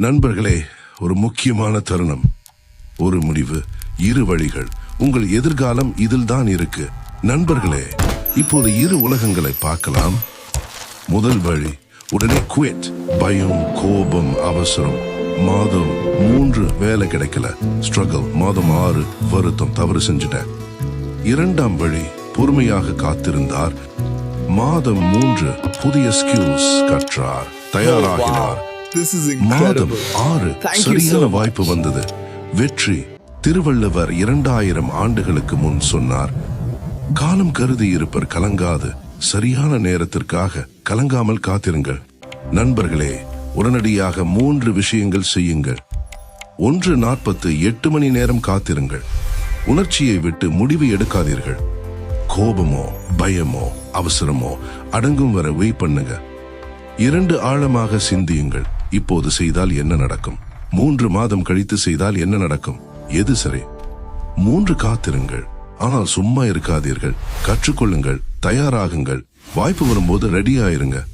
நண்பர்களே ஒரு முக்கியமான தருணம். ஒரு முடிவு இரு வழிகள். உங்கள் எதிர்காலம் இதில் தான் இருக்கு. நண்பர்களே இப்போது இரு உலகங்களை பார்க்கலாம். முதல் வழி உடனே குவிட் பயம் கோபம் அவசரம். மாதம் மூன்று வேலை கிடைக்கல. ஸ்ட்ரகிள் மாதம் ஆறு வருத்தம் தவறு செஞ்சுட்டேன். இரண்டாம் வழி பொறுமையாக காத்திருந்தார். மாதம் மூன்று புதிய ஸ்கில்ஸ் கற்றார். தயாராகினார். மாதம். ஆறு சரியான. வாய்ப்பு வந்தது. வெற்றி திருவள்ளுவர் இரண்டாயிரம் ஆண்டுகளுக்கு முன் சொன்னார் காலம் கருதி இருப்பர் கலங்காது சரியான நேரத்திற்காக கலங்காமல் காத்திருங்கள். நண்பர்களே உடனடியாக மூன்று விஷயங்கள் செய்யுங்கள். ஒன்று நாற்பத்து எட்டு மணி நேரம் காத்திருங்கள். உணர்ச்சியை விட்டு முடிவு எடுக்காதீர்கள். கோபமோ பயமோ அவசரமோ அடங்கும் வரை வெயிட் பண்ணுங்க. இரண்டு ஆழமாக சிந்தியுங்கள். இப்போது செய்தால் என்ன நடக்கும்? மூன்று மாதம் கழித்து செய்தால் என்ன நடக்கும்? எது சரி? மூன்று காத்திருங்கள். ஆனால் சும்மா இருக்காதீர்கள். கற்றுக்கொள்ளுங்கள். தயாராகுங்கள். வாய்ப்பு வரும்போது ரெடி ஆயிருங்க